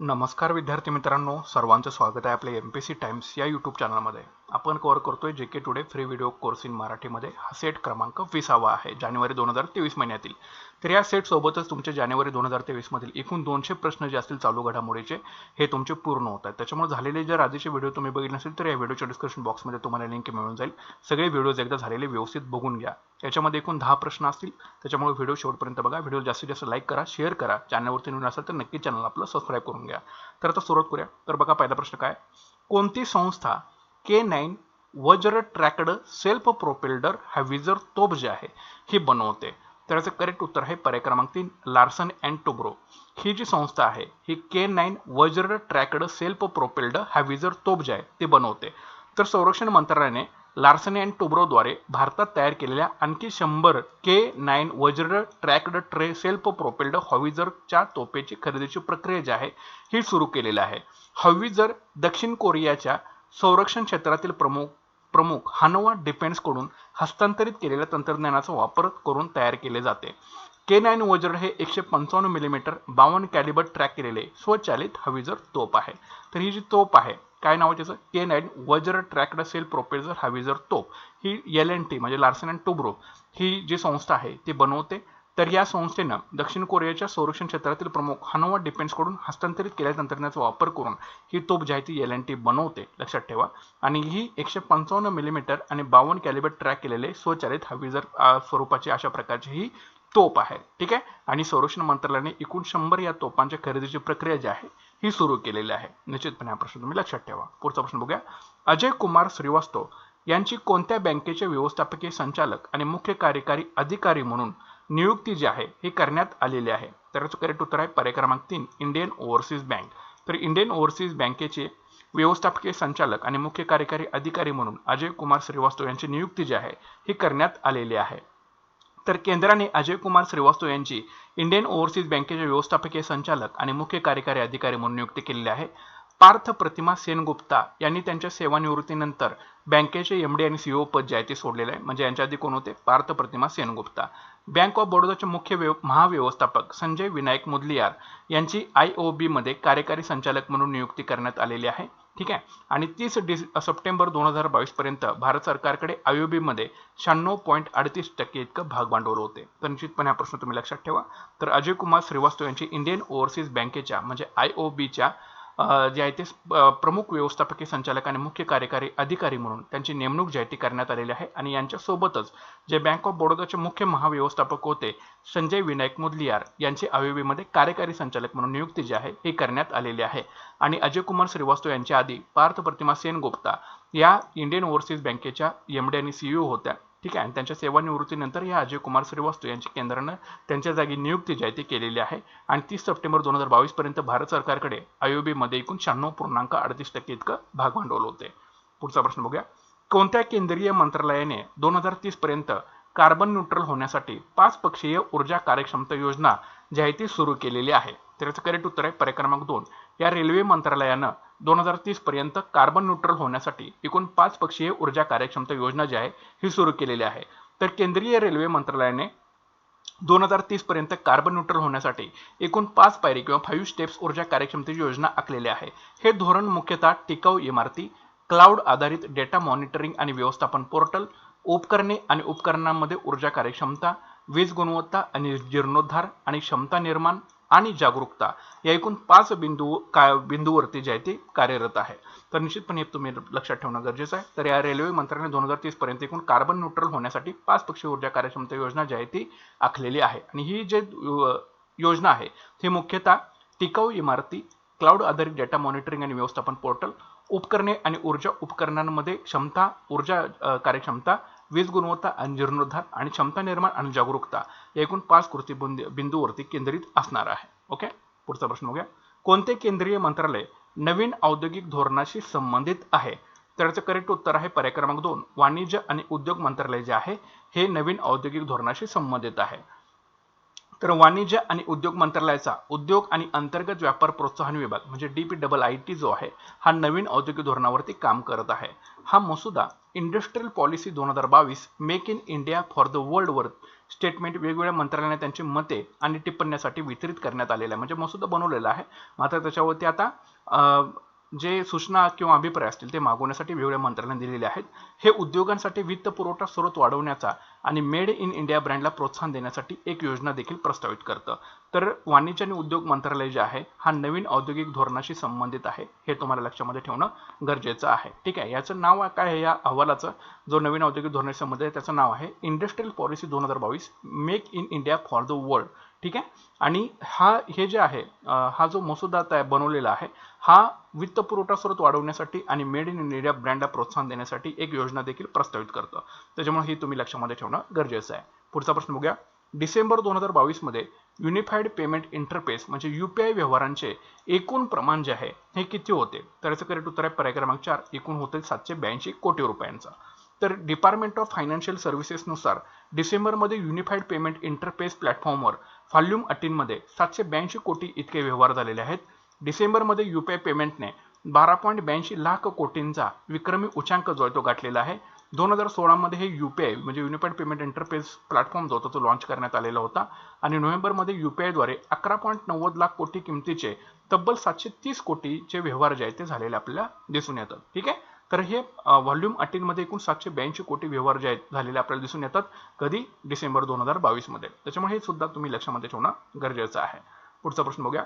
नमस्कार विद्यार्थी मित्रांनो सर्वांचं स्वागत आहे आपल्या एम पी सी टाइम्स या यूट्यूब चॅनलमध्ये आपण कव्हर करतोय J K Today free video course in मराठीमध्ये. हा सेट क्रमांक विसावा आहे जानेवारी दोन हजार तेवीस महिन्यातील. तर या सेट सोबतच तुमचे जानेवारी दोन हजार तेवीस मधील एकूण दोनशे प्रश्न जे असतील चालू घडामोडीचे हे तुमचे पूर्ण होत आहेत. त्याच्यामुळे झालेले जर आधीचे व्हिडिओ तुम्ही बघितले नसेल तर या व्हिडिओच्या डिस्क्रिप्शन बॉक्समध्ये तुम्हाला लिंक मिळून जाईल. सगळे व्हिडिओज एकदा झालेले व्यवस्थित बघून घ्या. याच्यामध्ये एकूण दहा प्रश्न असतील त्याच्यामुळे व्हिडिओ शेवटपर्यंत बघा. व्हिडिओ जास्तीत जास्त लाईक करा शेअर करा. चॅनलवरती नवीन असेल तर नक्की चॅनल आपलं सबस्क्राईब करून घ्या. तर आता सुरुवात करूया. तर बघा पहिला प्रश्न काय? कोणती संस्था K nine Vajra tracked self propelled howitzer तोप जे आहे ही बनवते. तर याचं करेक्ट उत्तर आहे पर्याय क्रमांक तीन लार्सन अँड टुब्रो. ही जी संस्था आहे ही K nine Vajra tracked self propelled howitzer तोप जे आहे ते बनवते. तर संरक्षण मंत्रालयाने लार्सन अँड टुब्रोद्वारे भारतात तयार केलेल्या आणखी शंभर के नाईन वज्र ट्रॅक्ड ट्रे सेल्फ प्रोपेल्ड हॉविजरच्या तोपेची खरेदीची प्रक्रिया जी आहे ही सुरू केलेली आहे. हॉविजर दक्षिण कोरियाच्या संरक्षण क्षेत्रातील प्रमुख प्रमुख हानोवा डिफेन्सकडून हस्तांतरित केलेल्या तंत्रज्ञानाचा वापर करून तयार केले जाते. के नाईन वज्र हे एकशे पंचावन्न मिलीमीटर बावन्न कॅलिबर ट्रॅक केलेले स्वचालित हवीजर तोप आहे. तर ही जी तोप आहे काय नाव आहे त्याचं? K nine Vajra tracked self propelled howitzer तोप ही एल एन टी म्हणजे लार्सन अँड टुब्रो ही जी संस्था आहे ती बनवते. तर या संस्थेनं दक्षिण कोरियाच्या संरक्षण क्षेत्रातील प्रमुख हनोवा डिफेन्सकडून हस्तांतरित केलेल्या तंत्रज्ञानाचा वापर करून ही तोप जी आहे ती एल एन टी बनवते लक्षात ठेवा. आणि ही एकशे पंचावन्न मिलीमीटर आणि बावन्न कॅलिबर ट्रॅक केलेले स्वचालित हवीजर स्वरूपाची अशा प्रकारची ही तोप आहे. ठीक आहे? आणि संरक्षण मंत्रालयाने एकूण शंभर या तोपांच्या खरेदीची प्रक्रिया जी आहे ही सुरू केलेली आहे. निश्चितपणे हा प्रश्न तुम्ही लक्षात ठेवा. पुढचा प्रश्न बघूया. अजय कुमार श्रीवास्तव यांची कोणत्या बँकेचे व्यवस्थापकीय संचालक आणि मुख्य कार्यकारी अधिकारी म्हणून नियुक्ती जी आहे ही करण्यात आलेली आहे. तर करेक्ट उत्तर आहे. पर्याय क्रमांक तीन इंडियन ओव्हरसीज बँक. तर इंडियन ओव्हरसीज बँकेचे व्यवस्थापकीय संचालक आणि मुख्य कार्यकारी अधिकारी म्हणून अजय कुमार श्रीवास्तव यांची नियुक्ती जी आहे ही करण्यात आलेली आहे. तर केंद्राने अजय कुमार श्रीवास्तव यांची इंडियन ओव्हरसीज बँकेचे व्यवस्थापकीय संचालक आणि मुख्य कार्यकारी अधिकारी म्हणून नियुक्ती केलेली आहे. पार्थ प्रतिमा सेनगुप्ता यांनी त्यांच्या सेवानिवृत्तीनंतर बँकेचे एम डी आणि सीओ पद जे आहे ते सोडलेलं आहे. म्हणजे यांच्या आधी कोण होते? पार्थ प्रतिमा सेनगुप्ता. बँक ऑफ बडोदाचे मुख्य व्यव महाव्यवस्थापक संजय विनायक मुदलियार यांची आय ओ मध्ये कार्यकारी संचालक म्हणून नियुक्ती करण्यात आलेली आहे. ठीक आहे? आणि तीस डिस सप्टेंबर दोन हजार बावीस पर्यंत भारत सरकारकडे आय ओ मध्ये शहाण्णव पॉईंट अडतीस टक्के इतकं भाग भांडवल होते. तर निश्चितपणे हा प्रश्न तुम्ही लक्षात ठेवा. तर अजय कुमार श्रीवास्तव यांची इंडियन ओव्हरसीज बँकेच्या म्हणजे आय ओ बीच्या जे आहे ते प्रमुख व्यवस्थापकीय संचालक आणि मुख्य कार्यकारी अधिकारी म्हणून त्यांची नेमणूक जी आहे ती करण्यात आलेली आहे आणि यांच्यासोबतच जे बँक ऑफ बडोदाचे मुख्य महाव्यवस्थापक होते संजय विनायक मुदलियार यांची आयोबीमध्ये कार्यकारी संचालक म्हणून नियुक्ती जी आहे ही करण्यात आलेली आहे. आणि अजय कुमार श्रीवास्तव यांच्या आधी पार्थ प्रतिमा सेन गुप्ता या इंडियन ओव्हरसीज बँकेच्या एमडी आणि सीईओ होत्या. ठीक आहे. आणि त्यांच्या सेवानिवृत्तीनंतर या अजय कुमार श्रीवास्तव यांची केंद्रानं त्यांच्या जागी नियुक्ती जी आहे ती केलेली आहे. आणि तीस सप्टेंबर दोन हजार बावीस पर्यंत भारत सरकारकडे आयोबीमध्ये एकूण शहाण्णव पूर्णांक अडतीस टक्के इतकं भागभांडवल होते. पुढचा प्रश्न बघूया. कोणत्या केंद्रीय मंत्रालयाने दोन हजार तीस पर्यंत कार्बन न्यूट्रल होण्यासाठी पाच पक्षीय ऊर्जा कार्यक्षमता योजना जी आहे ती सुरू केलेली आहे? तर याचं करेक्ट उत्तर आहे पर्याय क्रमांक दोन. या रेल्वे मंत्रालयानं दोन हजार तीस पर्यंत कार्बन न्यूट्रल होण्यासाठी एकूण पाच पक्षीय ऊर्जा कार्यक्षमता योजना जी आहे ही सुरू केलेली आहे. तर केंद्रीय रेल्वे मंत्रालयाने दोन हजार तीस पर्यंत कार्बन न्यूट्रल होण्यासाठी एकूण पाच पायरी किंवा फाईव्ह स्टेप्स ऊर्जा कार्यक्षमतेची योजना आखलेली आहे. हे धोरण मुख्यतः टिकाऊ इमारती क्लाउड आधारित डेटा मॉनिटरिंग आणि व्यवस्थापन पोर्टल उपकरणे आणि उपकरणांमध्ये ऊर्जा कार्यक्षमता वीज गुणवत्ता आणि जीर्णोद्धार आणि क्षमता निर्माण आणि जागरूकता या एकूण पाच बिंदू का बिंदूवरती जे आहे ते कार्यरत आहे. तर निश्चितपणे तुम्ही लक्षात ठेवणं गरजेचं आहे. तर या रेल्वे मंत्र्याने दोन हजार तीस पर्यंत एकूण कार्बन न्यूट्रल होण्यासाठी पाच पक्षी ऊर्जा कार्यक्षमता योजना जी आहे ती आखलेली आहे. आणि ही जे योजना आहे ती मुख्यतः टिकाऊ इमारती क्लाउड आधारित डेटा मॉनिटरिंग आणि व्यवस्थापन पोर्टल उपकरणे आणि ऊर्जा उपकरणांमध्ये क्षमता ऊर्जा कार्यक्षमता वीज गुणवत्ता आणि जीर्णोद्धार आणि क्षमता निर्माण आणि जागरूकता एकूण पाच कृती बिंदूवरती केंद्रित असणार आहे. ओके पुढचा प्रश्न बघूया. कोणते केंद्रीय मंत्रालय नवीन औद्योगिक धोरणाशी संबंधित आहे? तर याचं करेक्ट उत्तर आहे पर्याय क्रमांक दोन. वाणिज्य आणि उद्योग मंत्रालय जे आहे हे नवीन औद्योगिक धोरणाशी संबंधित आहे. तर वाणिज्य आणि उद्योग मंत्रालयाचा उद्योग आणि अंतर्गत व्यापार प्रोत्साहन विभाग म्हणजे D P double I T जो आहे हा नवीन औद्योगिक धोरणावरती काम करत आहे. हा मसुदा इंडस्ट्रियल पॉलिसी दोन हजार बावीस make in India for the world वर स्टेटमेंट वेगवेगळ्या मंत्रालयाने त्यांची मते आणि टिप्पण्यासाठी वितरित करण्यात आलेलं आहे म्हणजे मसुदा बनवलेला आहे. मात्र त्याच्यावरती आता जे सूचना किंवा अभिप्राय असतील ते मागवण्यासाठी वेगवेगळ्या मंत्र्यांना दिलेले आहेत. हे उद्योगांसाठी वित्त पुरवठा स्रोत वाढवण्याचा आणि मेड इन इंडिया ब्रँडला प्रोत्साहन देण्यासाठी एक योजना देखील प्रस्तावित करतं. तर वाणिज्य आणि उद्योग मंत्रालय जे आहे हा नवीन औद्योगिक धोरणाशी संबंधित आहे. हे तुम्हाला लक्षामध्ये ठेवणं गरजेचं आहे. ठीक आहे याचं नाव काय आहे या अहवालाचं? जो नवीन औद्योगिक धोरणाशी संबंधित आहे त्याचं नाव आहे इंडस्ट्रियल पॉलिसी दोन हजार बावीस make in India for the world. ठीक आहे? आणि हा हे जे आहे हा जो मसुदा तयार बनवलेला आहे हा वित्त पुरवठा स्रोत वाढवण्यासाठी आणि मेड इन इंडिया ब्रँडला प्रोत्साहन देण्यासाठी एक योजना देखील प्रस्तावित करतं. त्याच्यामुळे ही तुम्ही लक्षामध्ये ठेवणं गरजेचं आहे. पुढचा प्रश्न बघूया. डिसेंबर दोन हजार बावीसमध्ये युनिफाईड पेमेंट इंटरफेस म्हणजे यू पी आय व्यवहारांचे एकूण प्रमाण जे आहे हे किती होते? तर याचं करेक्ट उत्तर आहे पर्याय क्रमांक चार एकूण होते सातशे ब्याऐंशी कोटी रुपयांचा. तर डिपार्टमेंट ऑफ फायनान्शियल सर्व्हिसेसनुसार डिसेंबरमध्ये युनिफाईड पेमेंट इंटरफेस प्लॅटफॉर्मवर व्हॉल्यूम अटींमध्ये सातशे ब्याऐंशी कोटी इतके व्यवहार झालेले आहेत. डिसेंबरमध्ये यू पी आय पेमेंटने बारा पॉईंट ब्याऐंशी लाख कोटींचा विक्रमी उच्चांक जो आहे तो गाठलेला आहे. दोन हजार सोळामध्ये हे यू पी आय म्हणजे युनिफाईड पेमेंट इंटरफेस प्लॅटफॉर्म जो होता तो लॉन्च करण्यात आलेला होता. आणि नोव्हेंबरमध्ये यू पी आयद्वारे अकरा पॉईंट नव्वद लाख कोटी किमतीचे तब्बल सातशे तीस कोटीचे व्यवहार जे आहेत ते झालेले आपल्याला दिसून येतात. ठीक आहे? तर हे व्हॉल्यूम अटींमध्ये एकूण सातशे ब्याऐंशी कोटी व्यवहार जे आहेत झालेले आपल्याला दिसून येतात कधी? डिसेंबर दोन हजार बावीसमध्ये. त्याच्यामुळे हे सुद्धा तुम्ही लक्षामध्ये ठेवणं गरजेचं आहे. पुढचा प्रश्न बघूया.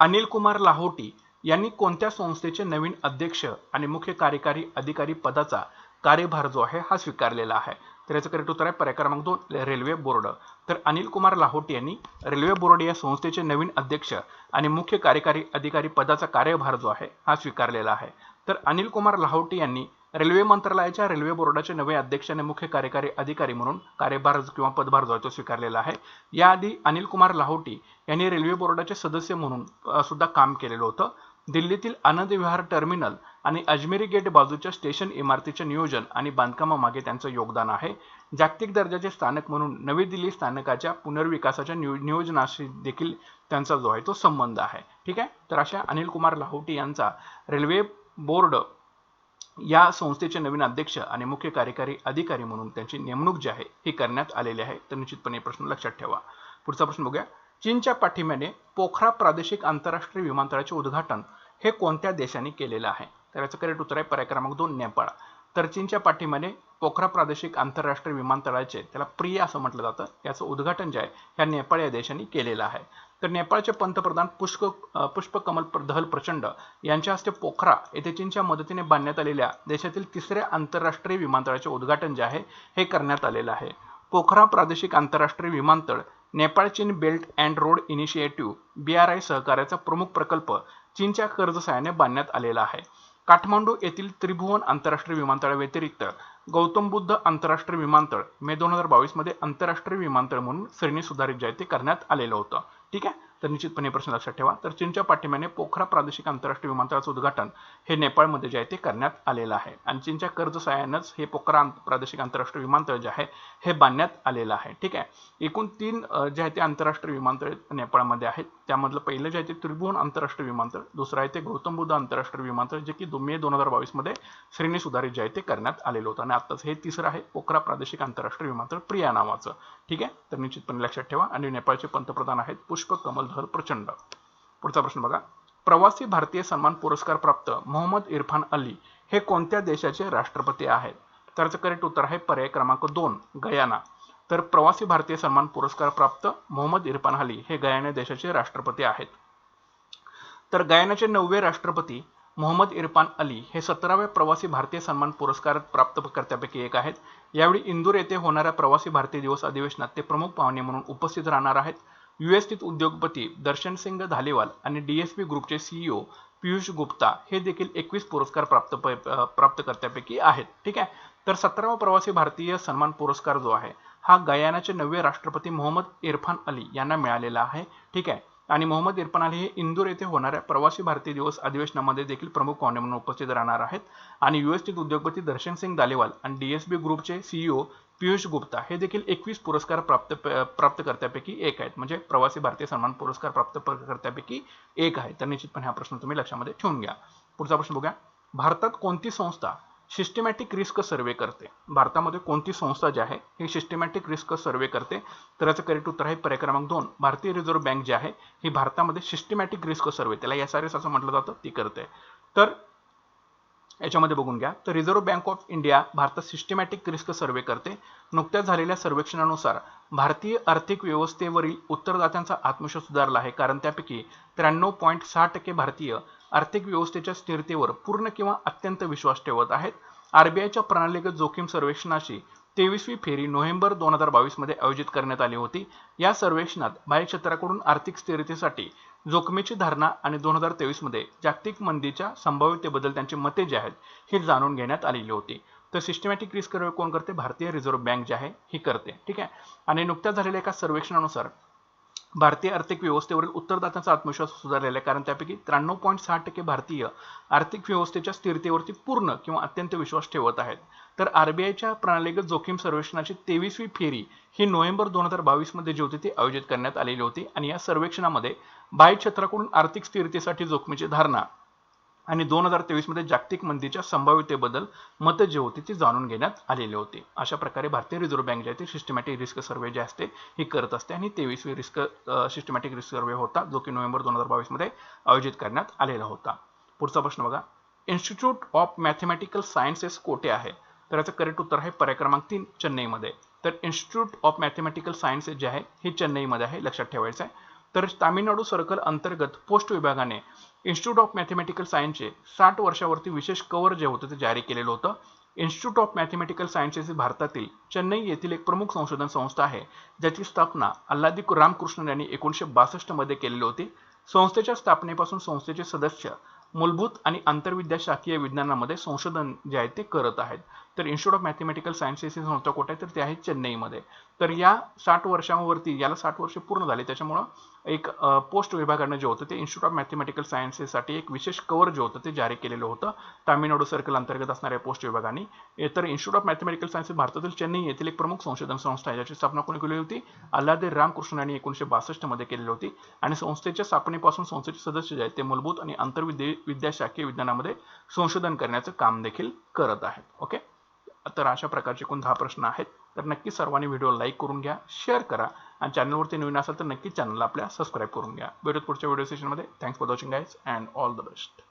अनिल कुमार लाहोटी यांनी कोणत्या संस्थेचे नवीन अध्यक्ष आणि मुख्य कार्यकारी अधिकारी पदाचा कार्यभार जो आहे हा स्वीकारलेला आहे? तर याचं करेक्ट उत्तर आहे पर्याय क्रमांक दोन रेल्वे बोर्ड. तर अनिल कुमार लाहोटी यांनी रेल्वे बोर्ड या संस्थेचे नवीन अध्यक्ष आणि मुख्य कार्यकारी अधिकारी पदाचा कार्यभार जो आहे हा स्वीकारलेला आहे. तर अनिल कुमार लाहोटी यांनी रेल्वे मंत्रालयाच्या रेल्वे बोर्डाचे नवे अध्यक्ष आणि मुख्य कार्यकारी अधिकारी म्हणून कार्यभार किंवा पदभार जो आहे तो स्वीकारलेला आहे. याआधी अनिल कुमार लाहोटी यांनी रेल्वे बोर्डाचे सदस्य म्हणून सुद्धा काम केलेलं होतं. दिल्लीतील आनंद विहार टर्मिनल आणि अजमेरी गेट बाजूच्या स्टेशन इमारतीचे नियोजन आणि बांधकामामागे त्यांचं योगदान आहे. जागतिक दर्जाचे स्थानक म्हणून नवी दिल्ली स्थानकाच्या पुनर्विकासाच्या नियो नियोजनाशी देखील त्यांचा जो आहे तो संबंध आहे. ठीक आहे? तर अशा अनिल कुमार लाहोटी यांचा रेल्वे बोर्ड या संस्थेचे नवीन अध्यक्ष आणि मुख्य कार्यकारी अधिकारी म्हणून त्यांची नेमणूक जी आहे ही करण्यात आलेली आहे. तर निश्चितपणे प्रश्न लक्षात ठेवा. पुढचा प्रश्न बघूया. चीनच्या पाठिंब्याने पोखरा प्रादेशिक आंतरराष्ट्रीय विमानतळाचे उद्घाटन हे कोणत्या देशाने केलेलं आहे? तर याचं करेक्ट उत्तर आहे पर्याय क्रमांक दोन नेपाळ. तर चीनच्या पाठिंब्याने पोखरा प्रादेशिक आंतरराष्ट्रीय विमानतळाचे त्याला प्रिय असं म्हटलं जातं याचं उद्घाटन जे आहे ह्या नेपाळ या देशाने केलेलं आहे. तर नेपाळचे पंतप्रधान पुष्प पुष्पकमल दहल प्रचंड यांच्या हस्ते पोखरा येथे चीनच्या मदतीने बांधण्यात आलेल्या देशातील तिसऱ्या आंतरराष्ट्रीय विमानतळाचे उद्घाटन जे आहे हे करण्यात आलेलं आहे. पोखरा प्रादेशिक आंतरराष्ट्रीय विमानतळ नेपाळ चीन belt and road initiative B R I सहकार्याचा प्रमुख प्रकल्प चीनच्या कर्ज सहाय्याने बांधण्यात आलेला आहे. काठमांडू येथील त्रिभुवन आंतरराष्ट्रीय विमानतळाव्यतिरिक्त गौतम बुद्ध आंतरराष्ट्रीय विमानतळ मे दोन हजार बावीसमध्ये आंतरराष्ट्रीय विमानतळ म्हणून श्रेणी सुधारित जे ते करण्यात आलेलं होतं. ठीक आहे? तर निश्चितपणे प्रश्न लक्षात ठेवा. तर चीनच्या पाठिंब्याने पोखरा प्रादेशिक आंतरराष्ट्रीय विमानतळाचं उद्घाटन हे नेपाळमध्ये जे आहे ते करण्यात आलेलं आहे. आणि चीनच्या कर्ज सहाय्यानंच हे पोखरा प्रादेशिक आंतरराष्ट्रीय विमानतळ जे आहे हे बांधण्यात आलेलं आहे. ठीक आहे? एकूण तीन जे आहे ते आंतरराष्ट्रीय विमानतळ नेपाळमध्ये आहेत. त्यामधलं पहिलं जे आहे ते त्रिभुवन आंतरराष्ट्रीय विमानतळ दुसरं आहे ते गौतम बुद्ध आंतरराष्ट्रीय विमानतळ जे की मे दोन हजार बावीसमध्ये श्रेणी सुधारित जे आहे ते करण्यात आलेलं होतं. आणि आत्ताच हे तिसरं आहे पोखरा प्रादेशिक आंतरराष्ट्रीय विमानतळ प्रिया नावाचं. ठीक आहे? तर निश्चितपणे लक्षात ठेवा. आणि नेपाळचे पंतप्रधान आहेत पुष्प कमल धर प्रचंड. पुढचा प्रश्न बघा. प्रवासी भारतीय सन्मान पुरस्कार प्राप्त मोहम्मद इरफान अली हे कोणत्या देशाचे राष्ट्रपती आहेत? तर याचं करेक्ट उत्तर आहे पर्याय क्रमांक दोन गयाना. तर प्रवासी भारतीय सन्मान पुरस्कार प्राप्त मोहम्मद इरफान अली हे गयाना देशाचे राष्ट्रपती आहेत. तर गयानाचे नववे राष्ट्रपती मोहम्मद इरफान अली हे सतराव्या प्रवासी भारतीय सन्मान पुरस्कार प्राप्तकर्त्यापैकी एक आहेत. यावेळी इंदूर येथे होणाऱ्या प्रवासी भारतीय दिवस अधिवेशनात ते प्रमुख पाहुणे म्हणून उपस्थित राहणार आहेत. युएसस्थित उद्योगपती दर्शन सिंग धालीवाल आणि डीएसपी ग्रुपचे सीईओ पियुष गुप्ता हे देखील एकवीस पुरस्कार प्राप्त प्राप्तकर्त्यापैकी आहेत. ठीक आहे? तर सतरावा प्रवासी भारतीय सन्मान पुरस्कार जो आहे हा गयानाचे नववे राष्ट्रपती मोहम्मद इरफान अली यांना मिळालेला आहे. ठीक आहे? आणि मोहम्मद इरफान अली हे इंदूर येथे होणाऱ्या प्रवासी भारतीय दिवस अधिवेशनामध्ये देखील प्रमुख पाहुणे म्हणून उपस्थित राहणार आहेत. आणि युएसचे उद्योगपती दर्शन सिंग दालेवाल आणि डीएसबी ग्रुपचे सीईओ पियुष गुप्ता हे देखील एकवीस पुरस्कार प्राप्त प्राप्तकर्त्यापैकी एक आहेत. म्हणजे प्रवासी भारतीय सन्मान पुरस्कार प्राप्तकर्त्यापैकी एक आहे. तर निश्चितपणे हा प्रश्न तुम्ही लक्षामध्ये ठेवून घ्या. पुढचा प्रश्न बघूया. भारतात कोणती संस्था सिस्टमॅटिक रिस्क सर्वे करते. भारतामध्ये कोणती संस्था जी आहे ही सिस्टमॅटिक रिस्क सर्वे करते. तर याचं करेक्ट उत्तर आहे पर्याय क्रमांक दोन. भारतीय रिझर्व्ह बँक जी आहे ही भारतामध्ये सिस्टमॅटिक रिस्क सर्वे त्याला एस आर एस असं म्हटलं जातं ती करते. तर याच्यामध्ये बघून घ्या. तर रिझर्व्ह बँक ऑफ इंडिया भारतात सिस्टमॅटिक रिस्क सर्वे करते. नुकत्याच झालेल्या सर्वेक्षणानुसार भारतीय आर्थिक व्यवस्थेवरील उत्तरदात्यांचा आत्मविश्वास सुधारला आहे. कारण त्यापैकी त्र्याण्णव पॉईंट सहा टक्के भारतीय आर्थिक व्यवस्थेच्या स्थिरतेवर पूर्ण किंवा अत्यंत विश्वास ठेवत आहेत. आरबीआयच्या प्रणालीगत जोखीम सर्वेक्षणाची तेवीसवी फेरी नोव्हेंबर दोन हजार बावीसमध्ये आयोजित करण्यात आली होती. या सर्वेक्षणात बाह्य क्षेत्राकडून आर्थिक स्थिरतेसाठी जोखमीची धारणा आणि दोन हजार तेवीसमध्ये जागतिक मंदीच्या संभाव्यतेबद्दल त्यांची मते जी आहेत ही जाणून घेण्यात आलेली होती. तर सिस्टमॅटिक रिस्क कोण करते? भारतीय रिझर्व्ह बँक जी आहे ही करते. ठीक आहे? आणि नुकत्याच झालेल्या एका सर्वेक्षणानुसार भारतीय आर्थिक व्यवस्थेवरील उत्तरदात्यांचा आत्मविश्वास सुधारलेला आहे. कारण त्यापैकी त्र्याण्णव पॉईंट सहा टक्के भारतीय आर्थिक व्यवस्थेच्या स्थिरतेवरती पूर्ण किंवा अत्यंत विश्वास ठेवत आहेत. तर आरबीआयच्या प्रणालीगत जोखीम सर्वेक्षणाची तेवीसवी फेरी ही नोव्हेंबर दोन हजार बावीसमध्ये जी होती ती आयोजित करण्यात आलेली होती. आणि या सर्वेक्षणामध्ये बाह्य क्षेत्राकडून आर्थिक स्थिरतेसाठी जोखमीची धारणा आणि दोन हजार तेवीसमध्ये जागतिक मंदीच्या संभाव्यतेबद्दल मतं जे होती ती जाणून घेण्यात आलेली होती. अशा प्रकारे भारतीय रिझर्व्ह बँक जे आहे ते सिस्टमॅटिक रिस्क सर्वे जे असते ही करत असते आणि तेवीसवी रिस्क सिस्टमॅटिक रिस्क सर्वे होता जो की नोव्हेंबर दोन हजार बावीसमध्ये आयोजित करण्यात आलेला होता. पुढचा प्रश्न बघा. इन्स्टिट्यूट ऑफ मॅथमॅटिकल सायन्सेस कोठे आहे? तर याचं करेक्ट उत्तर आहे पर्याय क्रमांक तीन चेन्नईमध्ये. तर इन्स्टिट्यूट ऑफ मॅथमॅटिकल सायन्सेस जे आहे हे चेन्नईमध्ये आहे लक्षात ठेवायचं आहे तर तामिळनाडू सर्कल अंतर्गत पोस्ट विभागाने इन्स्टिट्यूट ऑफ मॅथमॅटिकल सायन्सचे साठ वर्षावरती विशेष कवर जे होतं ते जारी केलेलं होतं. इन्स्टिट्यूट ऑफ मॅथमॅटिकल सायन्सेस ही भारतातील चेन्नई येथील एक प्रमुख संशोधन संस्था आहे ज्याची स्थापना अल्लादी रामकृष्णन यांनी एकोणीसशे बासष्टमध्ये केलेली होती. संस्थेच्या स्थापनेपासून संस्थेचे सदस्य मूलभूत आणि आंतरविद्या शाखीय विज्ञानामध्ये संशोधन जे आहे ते करत आहेत. तर इन्स्टिट्यूट ऑफ मॅथमॅटिकल सायन्सेस ही संस्था कुठे आहे? तर ते आहे चेन्नईमध्ये. तर या साठ वर्षांवरती याला साठ वर्ष पूर्ण झाले. त्याच्यामुळं एक पोस्ट विभागानं जे होतं ते इन्स्टिट्यूट ऑफ मॅथमॅटिकल सायन्सेससाठी एक विशेष कवर जे होतं ते जारी केलेलं होतं. तामिळनाडू सर्कल अंतर्गत असणाऱ्या पोस्ट विभागाने. तर इन्स्टिट्यूट ऑफ मॅथमॅटिकल सायन्सेस भारतातील चेन्नई येथील एक प्रमुख संशोधन संस्था आहे ज्याची स्थापना कोणी केली होती? अल्लादे रामकृष्ण यांनी एकोणीशे बासष्टमध्ये केलेली होती. आणि संस्थेच्या स्थापनेपासून संस्थेचे सदस्य जे आहेत ते मूलभूत आणि आंतरविद्या विद्याशाखीय विज्ञानामध्ये संशोधन करण्याचं काम देखील करत आहेत. ओके? तर अशा प्रकारचे कोण दहा प्रश्न आहेत? तर नक्की सर्वांनी व्हिडिओ लाईक करून घ्या शेअर करा. आणि चॅनलवरती नवीन असाल तर नक्की चॅनलला आपल्या सबस्क्राईब करून घ्या. भेटत पुढच्या व्हिडिओ सेशनमध्ये thanks for watching guys and all the best